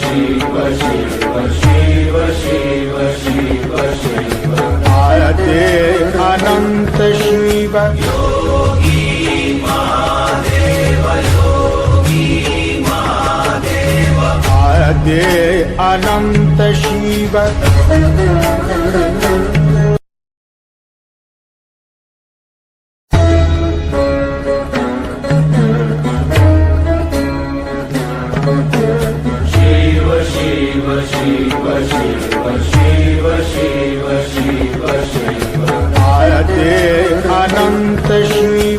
शिव शिव शिव शिव शिव शिव भारते अनन्त शिव भारते अनन्त शिव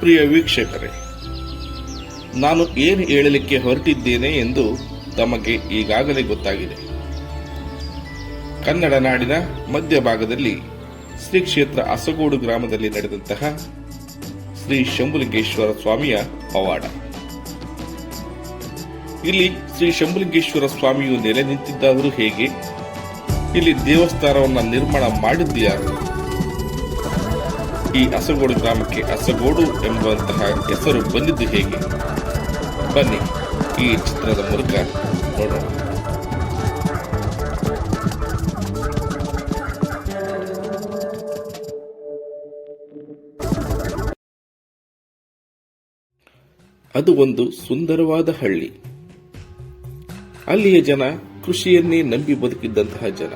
ಪ್ರಿಯ ವೀಕ್ಷಕರೇ, ನಾನು ಏನು ಹೇಳಲಿಕ್ಕೆ ಹೊರಟಿದ್ದೇನೆ ಎಂದು ತಮಗೆ ಈಗಾಗಲೇ ಗೊತ್ತಾಗಿದೆ. ಕನ್ನಡ ನಾಡಿನ ಮಧ್ಯಭಾಗದಲ್ಲಿ ಶ್ರೀ ಕ್ಷೇತ್ರ ಅಸಗೋಡು ಗ್ರಾಮದಲ್ಲಿ ನಡೆದಂತಹ ಶ್ರೀ ಶಂಭುಲಿಂಗೇಶ್ವರ ಸ್ವಾಮಿಯ ಪವಾಡ. ಇಲ್ಲಿ ಶ್ರೀ ಶಂಭುಲಿಂಗೇಶ್ವರ ಸ್ವಾಮಿಯು ನೆಲೆ ನಿಂತಿದ್ದಾದರೂ ಹೇಗೆ? ಇಲ್ಲಿ ದೇವಸ್ಥಾನವನ್ನು ನಿರ್ಮಾಣ ಮಾಡಿದ್ದು ಯಾರು ಈ ಅಸಗೋಡು ಗ್ರಾಮಕ್ಕೆ ಅಸಗೋಡು ಎಂಬಂತಹ ಹೆಸರು ಬಂದಿದ್ದು ಹೇಗೆ? ಬನ್ನಿ ಈ ಚಿತ್ರದ ಮೂಲಕ ನೋಡೋಣ. ಅದು ಒಂದು ಸುಂದರವಾದ ಹಳ್ಳಿ. ಅಲ್ಲಿಯ ಜನ ಕೃಷಿಯನ್ನೇ ನಂಬಿ ಬದುಕಿದ್ದಂತಹ ಜನ.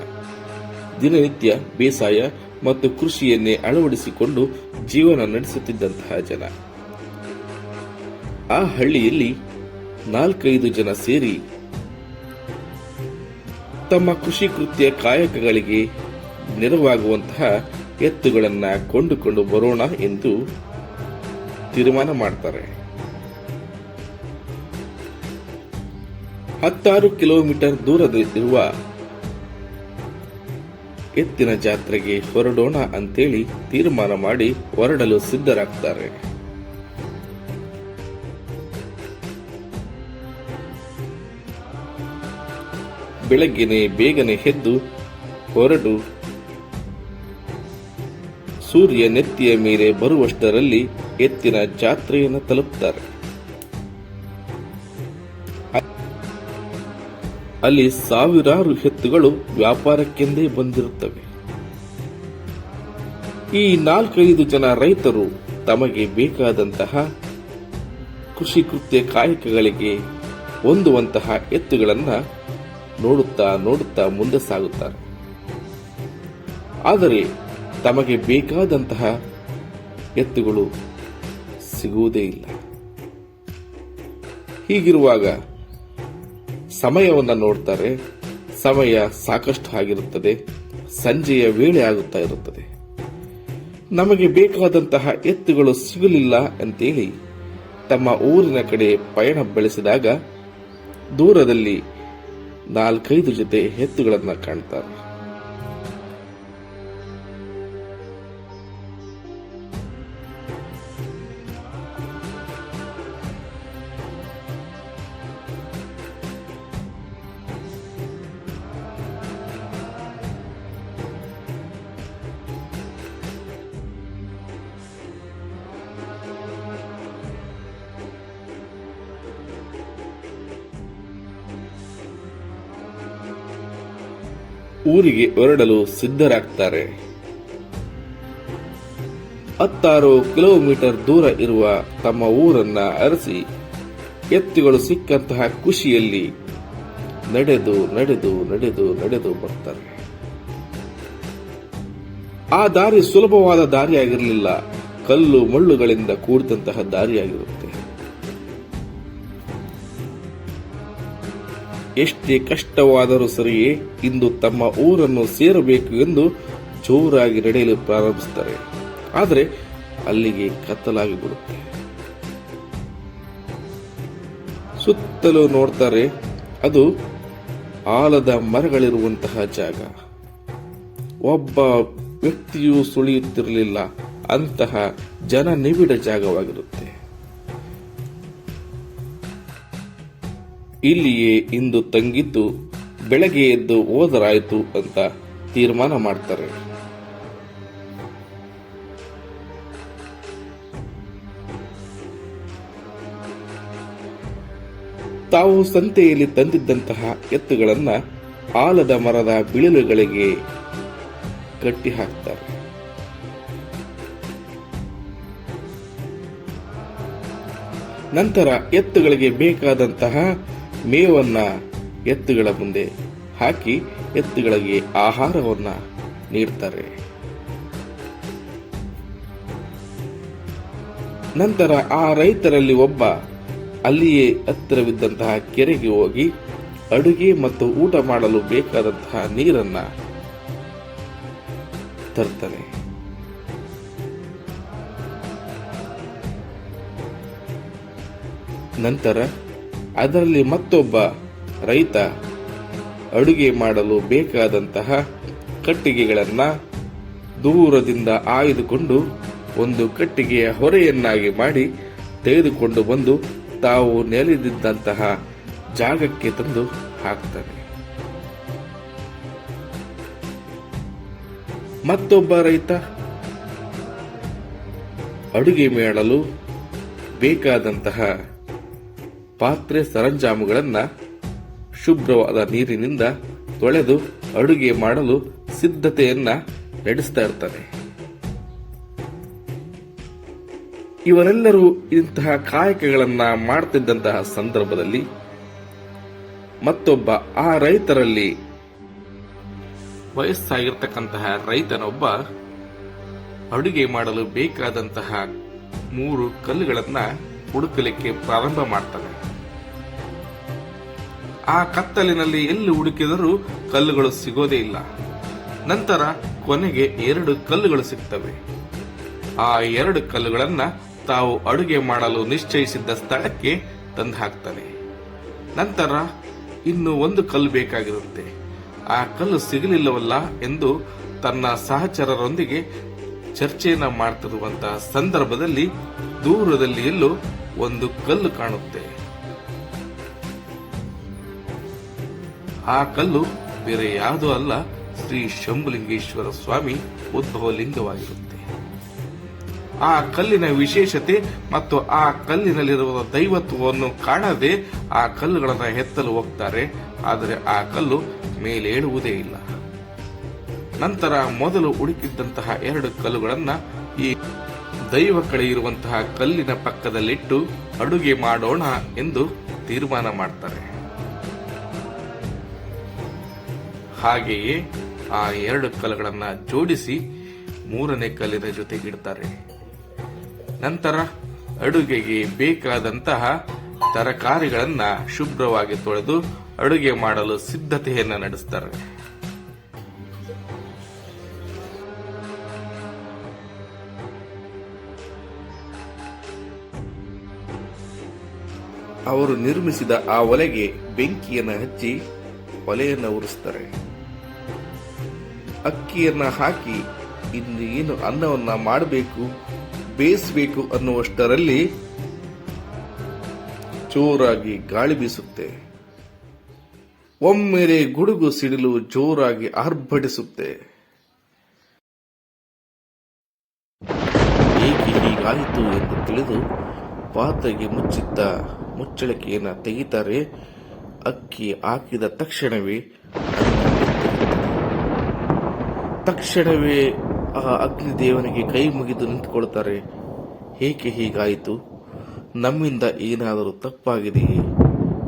ದಿನನಿತ್ಯ ಬೇಸಾಯ ಮತ್ತು ಕೃಷಿಯನ್ನೇ ಅಳವಡಿಸಿಕೊಂಡು ಜೀವನ ನಡೆಸುತ್ತಿದ್ದಂತಹ ಜನ. ಆ ಹಳ್ಳಿಯಲ್ಲಿ ನಾಲ್ಕೈದು ಜನ ಸೇರಿ ತಮ್ಮ ಕೃಷಿ ಕೃತ್ಯ ಕಾಯಕಗಳಿಗೆ ನೆರವಾಗುವಂತಹ ಎತ್ತುಗಳನ್ನು ಕೊಂಡುಕೊಂಡು ಬರೋಣ ಎಂದು ತೀರ್ಮಾನ ಮಾಡ್ತಾರೆ. ಹತ್ತಾರು ಕಿಲೋಮೀಟರ್ ದೂರದಲ್ಲಿರುವ ಎತ್ತಿನ ಜಾತ್ರೆಗೆ ಹೊರಡೋಣ ಅಂತೇಳಿ ತೀರ್ಮಾನ ಮಾಡಿ ಹೊರಡಲು ಸಿದ್ಧರಾಗ್ತಾರೆ. ಬೆಳಗ್ಗೆನೆ ಬೇಗನೆ ಎದ್ದು ಹೊರಡು. ಸೂರ್ಯ ನೆತ್ತಿಯ ಮೇಲೆ ಬರುವಷ್ಟರಲ್ಲಿ ಎತ್ತಿನ ಜಾತ್ರೆಯನ್ನು ತಲುಪ್ತಾರೆ. ಅಲ್ಲಿ ಸಾವಿರಾರು ಎತ್ತುಗಳು ವ್ಯಾಪಾರಕ್ಕೆಂದೇ ಬಂದಿರುತ್ತವೆ. ಈ ನಾಲ್ಕೈದು ಜನ ರೈತರು ತಮಗೆ ಬೇಕಾದಂತಹ ಕೃಷಿ ಕೃತ್ಯ ಕಾಯಕಗಳಿಗೆ ಹೊಂದುವಂತಹ ಎತ್ತುಗಳನ್ನು ನೋಡುತ್ತಾ ನೋಡುತ್ತಾ ಮುಂದೆ ಸಾಗುತ್ತಾರೆ. ಆದರೆ ತಮಗೆ ಬೇಕಾದಂತಹ ಎತ್ತುಗಳು ಸಿಗುವುದೇ ಇಲ್ಲ. ಹೀಗಿರುವಾಗ ಸಮಯವನ್ನು ನೋಡ್ತಾರೆ. ಸಮಯ ಸಾಕಷ್ಟು ಆಗಿರುತ್ತದೆ. ಸಂಜೆಯ ವೇಳೆ ಆಗುತ್ತಾ ಇರುತ್ತದೆ. ನಮಗೆ ಬೇಕಾದಂತಹ ಎತ್ತುಗಳು ಸಿಗಲಿಲ್ಲ ಅಂತೇಳಿ ತಮ್ಮ ಊರಿನ ಕಡೆ ಪಯಣ ಬೆಳೆಸಿದಾಗ ದೂರದಲ್ಲಿ ನಾಲ್ಕೈದು ಜೊತೆ ಎತ್ತುಗಳನ್ನು ಕಾಣ್ತಾರೆ. ಊರಿಗೆ ಹೊರಡಲು ಸಿದ್ಧರಾಗ್ತಾರೆ. ಹತ್ತಾರು ಕಿಲೋಮೀಟರ್ ದೂರ ಇರುವ ತಮ್ಮ ಊರನ್ನ ಅರಸಿ, ಎತ್ತುಗಳು ಸಿಕ್ಕಂತಹ ಖುಷಿಯಲ್ಲಿ ನಡೆದು ನಡೆದು ನಡೆದು ನಡೆದು ಬರ್ತಾರೆ. ಆ ದಾರಿ ಸುಲಭವಾದ ದಾರಿಯಾಗಿರಲಿಲ್ಲ. ಕಲ್ಲು ಮಳ್ಳುಗಳಿಂದ ಕೂಡಿದಂತಹ ದಾರಿಯಾಗಿರುತ್ತೆ. ಎಷ್ಟೇ ಕಷ್ಟವಾದರೂ ಸರಿಯೇ ಇಂದು ತಮ್ಮ ಊರನ್ನು ಸೇರಬೇಕು ಎಂದು ಜೋರಾಗಿ ನಡೆಯಲು ಪ್ರಾರಂಭಿಸುತ್ತಾರೆ. ಆದರೆ ಅಲ್ಲಿಗೆ ಕತ್ತಲಾಗಿ ಬಿಡುತ್ತೆ ಸುತ್ತಲೂ ನೋಡ್ತಾರೆ, ಅದು ಆಲದ ಮರಗಳಿರುವಂತಹ ಜಾಗ. ಒಬ್ಬ ವ್ಯಕ್ತಿಯು ಸುಳಿಯುತ್ತಿರಲಿಲ್ಲ. ಅಂತಹ ಜನ ನಿಬಿಡ ಜಾಗವಾಗಿರುತ್ತೆ ಇಲ್ಲಿಯೇ ಇಂದು ತಂಗಿದ್ದು ಬೆಳಗ್ಗೆ ಎದ್ದು ಓದರಾಯಿತು ಅಂತ ತೀರ್ಮಾನ ಮಾಡ್ತಾರೆ. ತಾವು ಸಂತೆಯಲ್ಲಿ ತಂದಿದ್ದಂತಹ ಎತ್ತುಗಳನ್ನ ಆಲದ ಮರದ ಬಿಳಿಲುಗಳಿಗೆ ಕಟ್ಟಿ ಹಾಕ್ತಾರೆ. ನಂತರ ಎತ್ತುಗಳಿಗೆ ಬೇಕಾದಂತಹ ಮೇವನ್ನ ಎತ್ತುಗಳ ಮುಂದೆ ಹಾಕಿ ಎತ್ತುಗಳಿಗೆ ಆಹಾರವನ್ನ ನೀಡ್ತಾರೆ. ನಂತರ ಆ ರೈತರಲ್ಲಿ ಒಬ್ಬ ಅಲ್ಲಿಯೇ ಹತ್ತಿರವಿದ್ದಂತಹ ಕೆರೆಗೆ ಹೋಗಿ ಅಡುಗೆ ಮತ್ತು ಊಟ ಮಾಡಲು ಬೇಕಾದಂತಹ ನೀರನ್ನ ತರ್ತಾನೆ. ನಂತರ ಅದರಲ್ಲಿ ಮತ್ತೊಬ್ಬ ರೈತ ಅಡುಗೆ ಮಾಡಲು ಬೇಕಾದಂತಹ ಕಟ್ಟಿಗೆಗಳನ್ನ ದೂರದಿಂದ ಆಯ್ದುಕೊಂಡು ಒಂದು ಕಟ್ಟಿಗೆಯ ಹೊರೆಯನ್ನಾಗಿ ಮಾಡಿ ತೆಗೆದುಕೊಂಡು ಬಂದು ತಾವು ನೆಲೆದಿದ್ದಂತಹ ಜಾಗಕ್ಕೆ ತಂದು ಹಾಕ್ತಾನೆ. ಮತ್ತೊಬ್ಬ ರೈತ ಅಡುಗೆ ಮಾಡಲು ಬೇಕಾದಂತಹ ಪಾತ್ರೆ ಸರಂಜಾಮುಗಳನ್ನು ಶುಭ್ರವಾದ ನೀರಿನಿಂದ ತೊಳೆದು ಅಡುಗೆ ಮಾಡಲು ಸಿದ್ಧತೆಯನ್ನ ನಡೆಸ್ತಾ ಇರ್ತಾನೆ. ಇವರೆಲ್ಲರೂ ಇಂತಹ ಕಾಯಕಗಳನ್ನ ಮಾಡ್ತಿದ್ದಂತಹ ಸಂದರ್ಭದಲ್ಲಿ ಮತ್ತೊಬ್ಬ ಆ ರೈತರಲ್ಲಿ ವಯಸ್ಸಾಗಿರ್ತಕ್ಕಂತಹ ರೈತನೊಬ್ಬ ಅಡುಗೆ ಮಾಡಲು ಬೇಕಾದಂತಹ ಮೂರು ಕಲ್ಲುಗಳನ್ನ ಹುಡುಕಲಿಕ್ಕೆ ಪ್ರಾರಂಭ ಮಾಡ್ತಾನೆ. ಆ ಕತ್ತಲಿನಲ್ಲಿ ಎಲ್ಲಿ ಹುಡುಕಿದರೂ ಕಲ್ಲುಗಳು ಸಿಗೋದೇ ಇಲ್ಲ. ನಂತರ ಕೊನೆಗೆ ಎರಡು ಕಲ್ಲುಗಳು ಸಿಗ್ತವೆ. ಆ ಎರಡು ಕಲ್ಲುಗಳನ್ನ ತಾವು ಅಡುಗೆ ಮಾಡಲು ನಿಶ್ಚಯಿಸಿದ್ದ ಸ್ಥಳಕ್ಕೆ ತಂದು ಹಾಕ್ತಾನೆ ನಂತರ ಇನ್ನು ಒಂದು ಕಲ್ಲು ಬೇಕಾಗಿರುತ್ತೆ. ಆ ಕಲ್ಲು ಸಿಗಲಿಲ್ಲವಲ್ಲ ಎಂದು ತನ್ನ ಸಹಚರರೊಂದಿಗೆ ಚರ್ಚೆಯನ್ನ ಮಾಡ್ತಿರುವಂತಹ ಸಂದರ್ಭದಲ್ಲಿ ದೂರದಲ್ಲಿ ಎಲ್ಲೋ ಒಂದು ಕಲ್ಲು ಕಾಣುತ್ತೆ. ಆ ಕಲ್ಲು ಬೇರೆ ಯಾವುದೂ ಅಲ್ಲ, ಶ್ರೀ ಶಂಭುಲಿಂಗೇಶ್ವರ ಸ್ವಾಮಿ ಉದ್ಭವ ಲಿಂಗವಾಗಿರುತ್ತೆ ಆ ಕಲ್ಲಿನ ವಿಶೇಷತೆ ಮತ್ತು ಆ ಕಲ್ಲಿನಲ್ಲಿರುವ ದೈವತ್ವವನ್ನು ಕಾಣದೆ ಆ ಕಲ್ಲುಗಳನ್ನು ಎತ್ತಲು ಹೋಗ್ತಾರೆ. ಆದರೆ ಆ ಕಲ್ಲು ಮೇಲೇಳುವುದೇ ಇಲ್ಲ. ನಂತರ ಮೊದಲು ಹುಡುಕಿದ್ದಂತಹ ಎರಡು ಕಲ್ಲುಗಳನ್ನ ಈ ದೈವ ಕಡೆ ಇರುವಂತಹ ಕಲ್ಲಿನ ಪಕ್ಕದಲ್ಲಿಟ್ಟು ಅಡುಗೆ ಮಾಡೋಣ ಎಂದು ತೀರ್ಮಾನ ಮಾಡ್ತಾರೆ. ಹಾಗೆಯೇ ಆ ಎರಡು ಕಲ್ಲುಗಳನ್ನು ಜೋಡಿಸಿ ಮೂರನೇ ಕಲ್ಲಿನ ಜೊತೆಗಿಡ್ತಾರೆ. ನಂತರ ಅಡುಗೆಗೆ ಬೇಕಾದಂತಹ ತರಕಾರಿಗಳನ್ನ ಶುಭ್ರವಾಗಿ ತೊಳೆದು ಅಡುಗೆ ಮಾಡಲು ಸಿದ್ಧತೆಯನ್ನು ನಡೆಸ್ತಾರೆ. ಅವರು ನಿರ್ಮಿಸಿದ ಆ ಒಲೆಗೆ ಬೆಂಕಿಯನ್ನು ಹಚ್ಚಿ ಒಲೆಯನ್ನು ಉರಿಸ್ತಾರೆ. ಅಕ್ಕಿಯನ್ನ ಹಾಕಿ ಇನ್ನು ಏನು ಅನ್ನವನ್ನ ಮಾಡಬೇಕು, ಬೇಯಿಸಬೇಕು ಅನ್ನುವಷ್ಟರಲ್ಲಿ ಜೋರಾಗಿ ಗಾಳಿ ಬೀಸುತ್ತೆ ಒಮ್ಮೆಲೆ ಗುಡುಗು ಸಿಡಿಲು ಜೋರಾಗಿ ಆರ್ಭಟಿಸುತ್ತೆ ಏಕೆ ಹೀಗಾಯಿತು ಎಂದು ತಿಳಿದು ಪಾತ್ರೆಗೆ ಮುಚ್ಚಿದ್ದ ಮುಚ್ಚಳಿಕೆಯನ್ನ ತೆಗಿತಾರೆ ಅಕ್ಕಿ ಹಾಕಿದ ತಕ್ಷಣವೇ ಅನ್ನ. ತಕ್ಷಣವೇ ಆ ಅಗ್ನಿದೇವನಿಗೆ ಕೈ ಮುಗಿದು ನಿಂತುಕೊಳ್ತಾರೆ. ಏಕೆ ಹೀಗಾಯಿತು? ನಮ್ಮಿಂದ ಏನಾದರೂ ತಪ್ಪಾಗಿದೆಯೇ?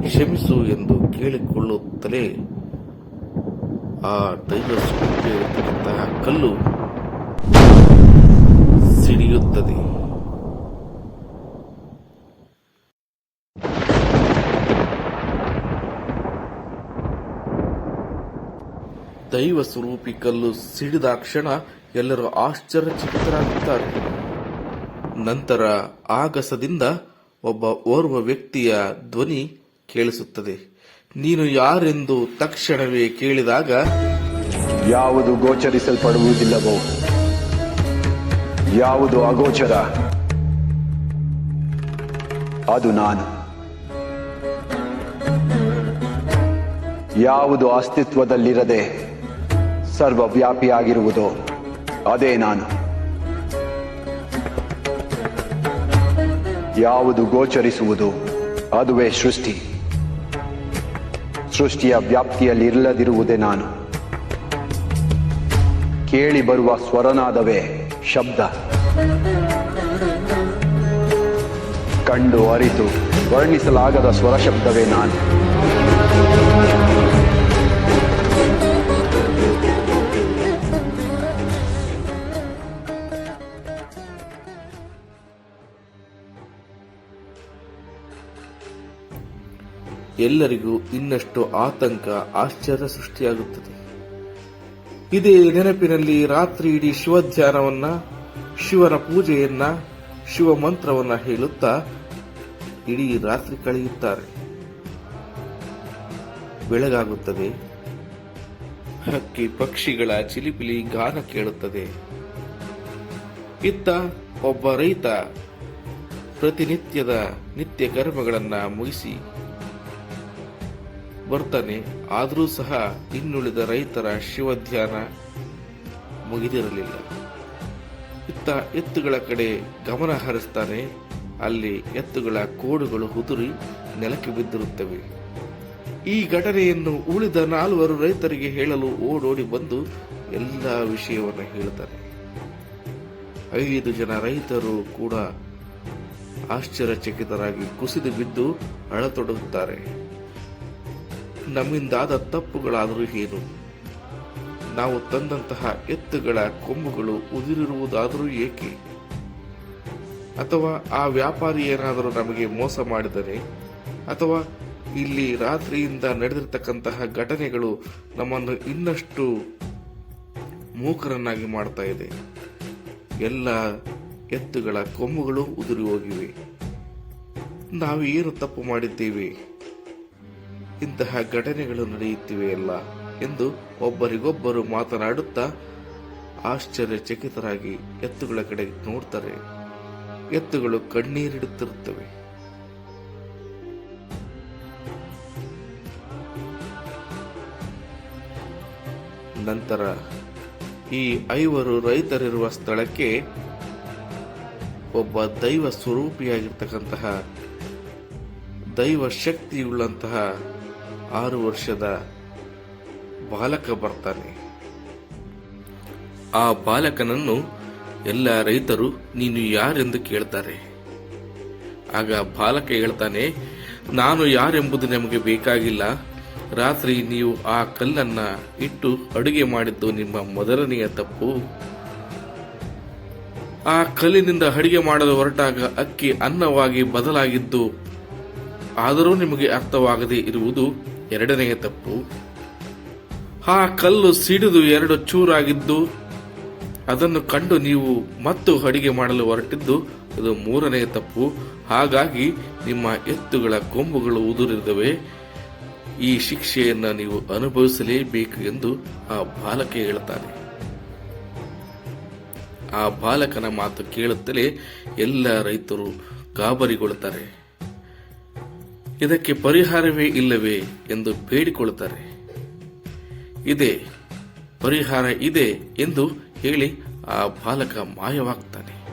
ಕ್ಷಮಿಸು ಎಂದು ಕೇಳಿಕೊಳ್ಳುತ್ತಲೇ ಆ ದೈವ ಸ್ವರೂಪಿಯಾಗಿರ್ತಕ್ಕಂತಹ ಕಲ್ಲು ಸಿಡಿಯುತ್ತದೆ. ದೈವ ಸ್ವರೂಪಿ ಕಲ್ಲು ಸಿಡಿದಾಕ್ಷಣ ಎಲ್ಲರೂ ಆಶ್ಚರ್ಯಚಕಿತರಾಗುತ್ತಾರೆ ನಂತರ ಆಗಸದಿಂದ ಒಬ್ಬ ಓರ್ವ ವ್ಯಕ್ತಿಯ ಧ್ವನಿ ಕೇಳಿಸುತ್ತದೆ. ನೀನು ಯಾರೆಂದು ತಕ್ಷಣವೇ ಕೇಳಿದಾಗ, ಯಾವುದು ಗೋಚರಿಸಲ್ಪಡುವುದಿಲ್ಲವೋ, ಯಾವುದು ಅಗೋಚರ, ಅದು ನಾನು. ಯಾವುದು ಅಸ್ತಿತ್ವದಲ್ಲಿರದೆ ಸರ್ವವ್ಯಾಪಿಯಾಗಿರುವುದೋ. ಅದೇ ನಾನು. ಯಾವುದು ಗೋಚರಿಸುವುದು, ಅದುವೇ ಸೃಷ್ಟಿ. ಸೃಷ್ಟಿಯ ವ್ಯಾಪ್ತಿಯಲ್ಲಿ ಇಲ್ಲದಿರುವುದೇ ನಾನು. ಕೇಳಿ ಬರುವ ಸ್ವರನಾದವೇ ಶಬ್ದ. ಕಂಡು ಅರಿತು ವರ್ಣಿಸಲಾಗದ ಸ್ವರ ಶಬ್ದವೇ ನಾನು. ಎಲ್ಲರಿಗೂ ಇನ್ನಷ್ಟು ಆತಂಕ, ಆಶ್ಚರ್ಯ ಸೃಷ್ಟಿಯಾಗುತ್ತದೆ. ಇದೇ ನೆನಪಿನಲ್ಲಿ ರಾತ್ರಿ ಇಡೀ ಶಿವಧ್ಯಾನವನ್ನ, ಶಿವನ ಪೂಜೆಯನ್ನ, ಶಿವ ಮಂತ್ರವನ್ನ ಹೇಳುತ್ತಾ ಇಡೀ ರಾತ್ರಿ ಕಳೆಯುತ್ತಾರೆ. ಬೆಳಗಾಗುತ್ತದೆ. ಹಕ್ಕಿ ಪಕ್ಷಿಗಳ ಚಿಲಿಪಿಲಿ ಗಾನ ಕೇಳುತ್ತದೆ. ಇತ್ತ ಒಬ್ಬ ರೈತ ಪ್ರತಿನಿತ್ಯದ ನಿತ್ಯ ಕರ್ಮಗಳನ್ನ ಮುಗಿಸಿ ಬರ್ತಾನೆ ಆದರೂ ಸಹ ಇನ್ನುಳಿದ ರೈತರ ಶಿವಧ್ಯಾನ ಮುಗಿದಿರಲಿಲ್ಲ. ಇತ್ತ ಎತ್ತುಗಳ ಕಡೆ ಗಮನ ಹರಿಸ್ತಾನೆ, ಅಲ್ಲಿ ಎತ್ತುಗಳ ಕೋಡುಗಳು ಉದುರಿ ನೆಲಕ್ಕೆ ಬಿದ್ದಿರುತ್ತವೆ. ಈ ಘಟನೆಯನ್ನು ಉಳಿದ ನಾಲ್ವರು ರೈತರಿಗೆ ಹೇಳಲು ಓಡೋಡಿ ಬಂದು ಎಲ್ಲ ವಿಷಯವನ್ನು ಹೇಳುತ್ತಾರೆ ಐದು ಜನ ರೈತರು ಕೂಡ ಆಶ್ಚರ್ಯಚಕಿತರಾಗಿ ಕುಸಿದು ಬಿದ್ದು ಅಳತೊಡಗುತ್ತಾರೆ. ನಮ್ಮಿಂದಾದ ತಪ್ಪುಗಳಾದರೂ ಏನು? ನಾವು ತಂದಂತಹ ಎತ್ತುಗಳ ಕೊಂಬುಗಳು ಉದುರಿರುವುದಾದರೂ ಏಕೆ? ಅಥವಾ ಆ ವ್ಯಾಪಾರಿ ಏನಾದರೂ ನಮಗೆ ಮೋಸ ಮಾಡಿದರೆ? ಅಥವಾ ಇಲ್ಲಿ ರಾತ್ರಿಯಿಂದ ನಡೆದಿರ್ತಕ್ಕಂತಹ ಘಟನೆಗಳು ನಮ್ಮನ್ನು ಇನ್ನಷ್ಟು ಮೂಕರನ್ನಾಗಿ ಮಾಡ್ತಾ ಇದೆ. ಎಲ್ಲ ಎತ್ತುಗಳ ಕೊಂಬುಗಳು ಉದುರಿ ಹೋಗಿವೆ. ನಾವು ಏನು ತಪ್ಪು ಮಾಡಿದ್ದೇವೆ? ಇಂತಹ ಘಟನೆಗಳು ನಡೆಯುತ್ತಿವೆಯಲ್ಲ ಎಂದು ಒಬ್ಬರಿಗೊಬ್ಬರು ಮಾತನಾಡುತ್ತಾ ಆಶ್ಚರ್ಯಚಕಿತರಾಗಿ ಎತ್ತುಗಳ ಕಡೆ ನೋಡ್ತಾರೆ. ಎತ್ತುಗಳು ಕಣ್ಣೀರಿಡುತ್ತಿರುತ್ತವೆ. ನಂತರ ಈ ಐವರು ರೈತರಿರುವ ಸ್ಥಳಕ್ಕೆ ಒಬ್ಬ ದೈವ ಸ್ವರೂಪಿಯಾಗಿರ್ತಕ್ಕಂತಹ ದೈವ ಶಕ್ತಿಯುಳ್ಳಂತಹ ಆರು ವರ್ಷದ ಬಾಲಕ ಬರ್ತಾನೆ. ಆ ಬಾಲಕನನ್ನು ಎಲ್ಲ ರೈತರು, ನೀನು ಯಾರೆಂದು ಕೇಳ್ತಾರೆ? ಆಗ ಬಾಲಕ ಹೇಳ್ತಾನೆ, ನಾನು ಯಾರೆಂಬುದು ನಿಮಗೆ ಬೇಕಾಗಿಲ್ಲ. ರಾತ್ರಿ ನೀವು ಆ ಕಲ್ಲನ್ನ ಇಟ್ಟು ಅಡುಗೆ ಮಾಡಿದ್ದು ನಿಮ್ಮ ಮೊದಲನೆಯ ತಪ್ಪು. ಆ ಕಲ್ಲಿನಿಂದ ಅಡುಗೆ ಮಾಡಲು ಹೊರಟಾಗ ಅಕ್ಕಿ ಅನ್ನವಾಗಿ ಬದಲಾಗಿದ್ದು, ಆದರೂ ನಿಮಗೆ ಅರ್ಥವಾಗದೇ ಇರುವುದು ಎರಡನೆಯ ತಪ್ಪು. ಆ ಕಲ್ಲು ಸಿಡಿದು ಎರಡು ಚೂರಾಗಿದ್ದು, ಅದನ್ನು ಕಂಡು ನೀವು ಮತ್ತು ಅಡಿಗೆ ಮಾಡಲು ಹೊರಟಿದ್ದು, ಅದು ಮೂರನೆಯ ತಪ್ಪು. ಹಾಗಾಗಿ ನಿಮ್ಮ ಎತ್ತುಗಳ ಕೊಂಬುಗಳು ಉದುರಿದವೆ. ಈ ಶಿಕ್ಷೆಯನ್ನು ನೀವು ಅನುಭವಿಸಲೇಬೇಕು ಎಂದು ಆ ಬಾಲಕ ಹೇಳುತ್ತಾನೆ. ಆ ಬಾಲಕನ ಮಾತು ಕೇಳುತ್ತಲೇ ಎಲ್ಲ ರೈತರು ಗಾಬರಿಗೊಳ್ಳುತ್ತಾರೆ. ಇದಕ್ಕೆ ಪರಿಹಾರವೇ ಇಲ್ಲವೇ ಎಂದು ಬೇಡಿಕೊಳ್ಳುತ್ತಾರೆ. ಇದೆ, ಪರಿಹಾರ ಇದೆ ಎಂದು ಹೇಳಿ ಆ ಬಾಲಕ ಮಾಯವಾಗ್ತಾನೆ.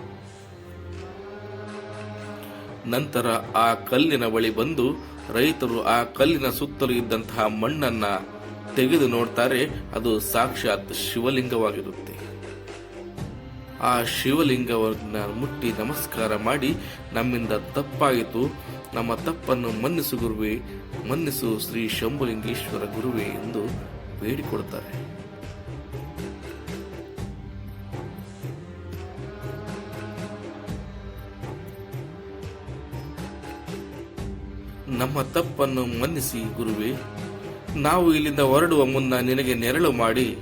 ನಂತರ ಆ ಕಲ್ಲಿನ ಬಳಿ ಬಂದು ರೈತರು ಆ ಕಲ್ಲಿನ ಸುತ್ತಲೂ ಇದ್ದಂತಹ ಮಣ್ಣನ್ನ ತೆಗೆದು ನೋಡ್ತಾರೆ. ಅದು ಸಾಕ್ಷಾತ್ ಶಿವಲಿಂಗವಾಗಿರುತ್ತೆ. ಆ ಶಿವಲಿಂಗವನ್ನ ಮುಟ್ಟಿ ನಮಸ್ಕಾರ ಮಾಡಿ ನಮ್ಮಿಂದ ತಪ್ಪಾಯಿತು. ನಮ್ಮ ತಪ್ಪನ್ನು ಮನ್ನಿಸು ಗುರುವೆ, ಮನ್ನಿಸು ಶ್ರೀ ಶಂಭುಲಿಂಗೇಶ್ವರ ಗುರುವೆ ಎಂದು ಬೇಡಿಕೊಡುತ್ತಾರೆ. ನಮ್ಮ ತಪ್ಪನ್ನು ಮನ್ನಿಸಿ ಗುರುವೆ, ನಾವು ಇಲ್ಲಿಂದ ಹೊರಡುವ ಮುನ್ನ ನಿನಗೆ ನೆರಳು ಮಾಡಿ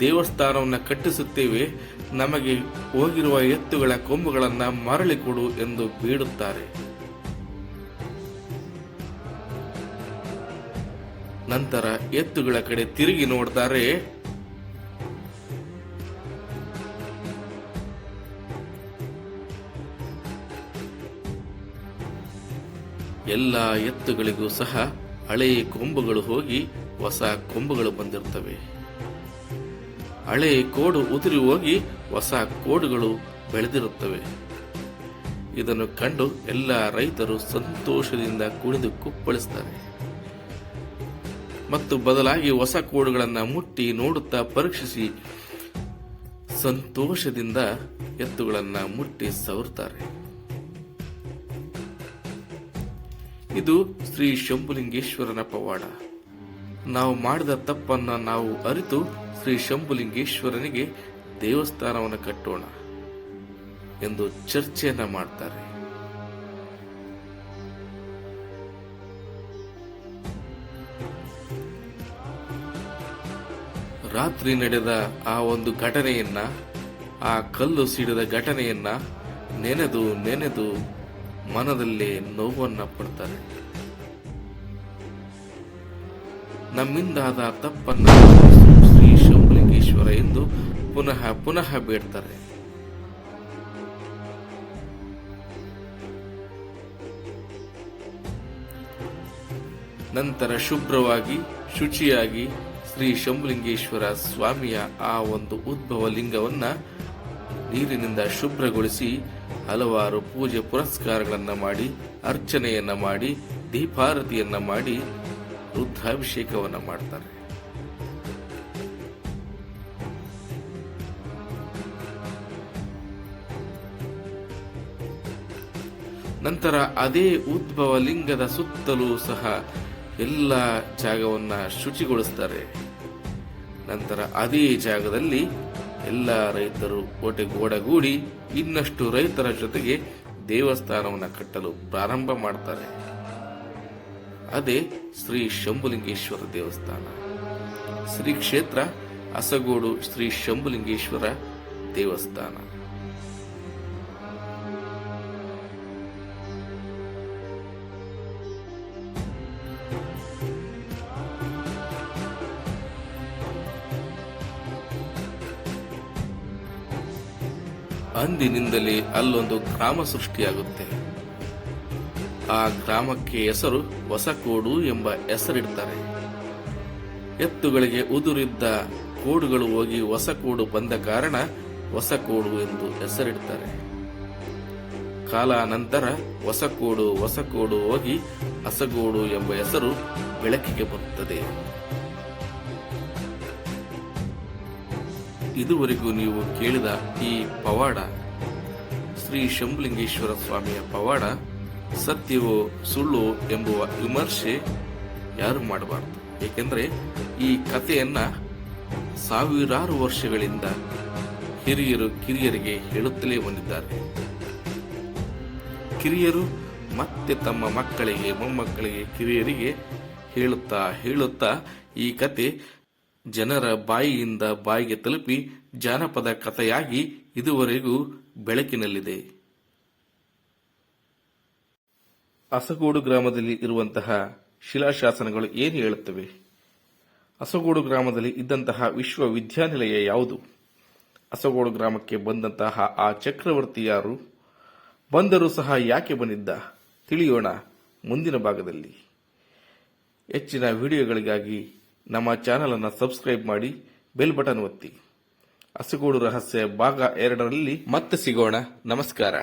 ದೇವಸ್ಥಾನವನ್ನು ಕಟ್ಟಿಸುತ್ತೇವೆ. ನಮಗೆ ಹೋಗಿರುವ ಎತ್ತುಗಳ ಕೊಂಬುಗಳನ್ನು ಮರಳಿ ಕೊಡು ಎಂದು ಬೇಡುತ್ತಾರೆ. ನಂತರ ಎತ್ತುಗಳ ಕಡೆ ತಿರುಗಿ ನೋಡ್ತಾರೆ. ಎಲ್ಲ ಎತ್ತುಗಳಿಗೂ ಸಹ ಹಳೆಯ ಕೊಂಬುಗಳು ಹೋಗಿ ಹೊಸ ಕೊಂಬುಗಳು ಬಂದಿರುತ್ತವೆ ಹಳೆಯ ಕೋಡು ಉದುರಿ ಹೋಗಿ ಹೊಸ ಕೋಡುಗಳು ಬೆಳೆದಿರುತ್ತವೆ. ಇದನ್ನು ಕಂಡು ಎಲ್ಲ ರೈತರು ಸಂತೋಷದಿಂದ ಕುಣಿದು ಕುಪ್ಪಳಿಸ್ತಾರೆ ಮತ್ತು ಬದಲಾಗಿ ಹೊಸ ಕೋಡುಗಳನ್ನು ಮುಟ್ಟಿ ನೋಡುತ್ತಾ ಪರೀಕ್ಷಿಸಿ ಸಂತೋಷದಿಂದ ಎತ್ತುಗಳನ್ನು ಮುಟ್ಟಿ ಸವರ್ತಾರೆ ಇದು ಶ್ರೀ ಶಂಭುಲಿಂಗೇಶ್ವರನ ಪವಾಡ. ನಾವು ಮಾಡಿದ ತಪ್ಪನ್ನ ನಾವು ಅರಿತು ಶ್ರೀ ಶಂಭುಲಿಂಗೇಶ್ವರನಿಗೆ ದೇವಸ್ಥಾನವನ್ನು ಕಟ್ಟೋಣ ಎಂದು ಚರ್ಚೆಯನ್ನ ಮಾಡ್ತಾರೆ. ರಾತ್ರಿ ನಡೆದ ಆ ಒಂದು ಘಟನೆಯನ್ನ, ಆ ಕಲ್ಲು ಸಿಡಿದ ಘಟನೆಯನ್ನ ನೆನೆದು ನೆನೆದು ಮನದಲ್ಲೇ ನೋವನ್ನ ಪಡ್ತಾರೆ. ನಮ್ಮಿಂದಾದ ತಪ್ಪನ್ನ ಶ್ರೀ ಶಂಭಲಿಂಗೇಶ್ವರ ಎಂದು ಪುನಃ ಪುನಃ ಬೇಡ್ತಾರೆ ನಂತರ ಶುಭ್ರವಾಗಿ, ಶುಚಿಯಾಗಿ ಶ್ರೀ ಶಂಭುಲಿಂಗೇಶ್ವರ ಸ್ವಾಮಿಯ ಆ ಒಂದು ಉದ್ಭವ ಲಿಂಗವನ್ನ ನೀರಿನಿಂದ ಶುಭ್ರಗೊಳಿಸಿ ಹಲವಾರು ಪೂಜೆ ಪುರಸ್ಕಾರಗಳನ್ನು ಮಾಡಿ, ಅರ್ಚನೆಯನ್ನ ಮಾಡಿ, ದೀಪಾರತಿಯನ್ನ ಮಾಡಿ ರುದ್ರಾಭಿಷೇಕವನ್ನು ಮಾಡ್ತಾರೆ. ನಂತರ ಅದೇ ಉದ್ಭವ ಲಿಂಗದ ಸುತ್ತಲೂ ಸಹ ಎಲ್ಲ ಜಾಗವನ್ನ ಶುಚಿಗೊಳಿಸ್ತಾರೆ. ನಂತರ ಅದೇ ಜಾಗದಲ್ಲಿ ಎಲ್ಲ ರೈತರು ಒಟೆಗೋಡಗೂಡಿ ಇನ್ನಷ್ಟು ರೈತರ ಜೊತೆಗೆ ದೇವಸ್ಥಾನವನ್ನು ಕಟ್ಟಲು ಪ್ರಾರಂಭ ಮಾಡ್ತಾರೆ. ಅದೇ ಶ್ರೀ ಶಂಭುಲಿಂಗೇಶ್ವರ ದೇವಸ್ಥಾನ. ಶ್ರೀ ಕ್ಷೇತ್ರ ಅಸಗೋಡು ಶ್ರೀ ಶಂಭುಲಿಂಗೇಶ್ವರ ದೇವಸ್ಥಾನ. ಅಂದಿನಿಂದಲೇ ಅಲ್ಲೊಂದು ಗ್ರಾಮ ಸೃಷ್ಟಿಯಾಗುತ್ತೆ. ಆ ಗ್ರಾಮಕ್ಕೆ ಹೆಸರು ಹೊಸಕೋಡು ಎಂಬ ಹೆಸರಿಡ್ತಾರೆ. ಎತ್ತುಗಳಿಗೆ ಉದುರಿದ್ದ ಕೋಡುಗಳು ಹೋಗಿ ಹೊಸಕೋಡು ಬಂದ ಕಾರಣ ಹೊಸಕೋಡು ಎಂದು ಹೆಸರಿಡ್ತಾರೆ. ಕಾಲಾನಂತರ ಹೊಸಕೋಡು ಹೊಸಕೋಡು ಹೋಗಿ ಹಸಗೋಡು ಎಂಬ ಹೆಸರು ಬೆಳಕಿಗೆ ಬರುತ್ತದೆ. ಇದುವರೆಗೂ ನೀವು ಕೇಳಿದ ಈ ಪವಾಡ, ಶ್ರೀ ಶಂಭುಲಿಂಗೇಶ್ವರ ಸ್ವಾಮಿಯ ಪವಾಡ, ಸತ್ಯವೋ ಸುಳ್ಳು ಎಂಬುವ ವಿಮರ್ಶೆ ಯಾರು ಮಾಡಬಾರದು? ಏಕೆಂದರೆ ಈ ಕಥೆಯನ್ನ ಸಾವಿರಾರು ವರ್ಷಗಳಿಂದ ಹಿರಿಯರು, ಕಿರಿಯರಿಗೆ ಹೇಳುತ್ತಲೇ ಬಂದಿದ್ದಾರೆ. ಕಿರಿಯರು ಮತ್ತೆ ತಮ್ಮ ಮಕ್ಕಳಿಗೆ, ಮೊಮ್ಮಕ್ಕಳಿಗೆ, ಕಿರಿಯರಿಗೆ ಹೇಳುತ್ತಾ ಹೇಳುತ್ತಾ ಈ ಕತೆ ಜನರ ಬಾಯಿಯಿಂದ ಬಾಯಿಗೆ ತಲುಪಿ ಜಾನಪದ ಕಥೆಯಾಗಿ ಇದುವರೆಗೂ ಬೆಳಕಿನಲ್ಲಿದೆ. ಅಸಗೋಡು ಗ್ರಾಮದಲ್ಲಿ ಇರುವಂತಹ ಶಿಲಾಶಾಸನಗಳು ಏನು ಹೇಳುತ್ತವೆ? ಅಸಗೋಡು ಗ್ರಾಮದಲ್ಲಿ ಇದ್ದಂತಹ ವಿಶ್ವವಿದ್ಯಾನಿಲಯ ಯಾವುದು? ಅಸಗೋಡು ಗ್ರಾಮಕ್ಕೆ ಬಂದಂತಹ ಆ ಚಕ್ರವರ್ತಿ ಯಾರು? ಬಂದರೂ ಸಹ ಯಾಕೆ ಬಂದಿದ್ದ? ತಿಳಿಯೋಣ ಮುಂದಿನ ಭಾಗದಲ್ಲಿ. ಹೆಚ್ಚಿನ ವಿಡಿಯೋಗಳಿಗಾಗಿ ನಮ್ಮ ಚಾನೆಲ್ ಅನ್ನು ಸಬ್ಸ್ಕ್ರೈಬ್ ಮಾಡಿ ಬೆಲ್ ಬಟನ್ ಒತ್ತಿ. ಹಸುಗೂಡು ರಹಸ್ಯ ಭಾಗ ಎರಡರಲ್ಲಿ ಮತ್ತೆ ಸಿಗೋಣ. ನಮಸ್ಕಾರ.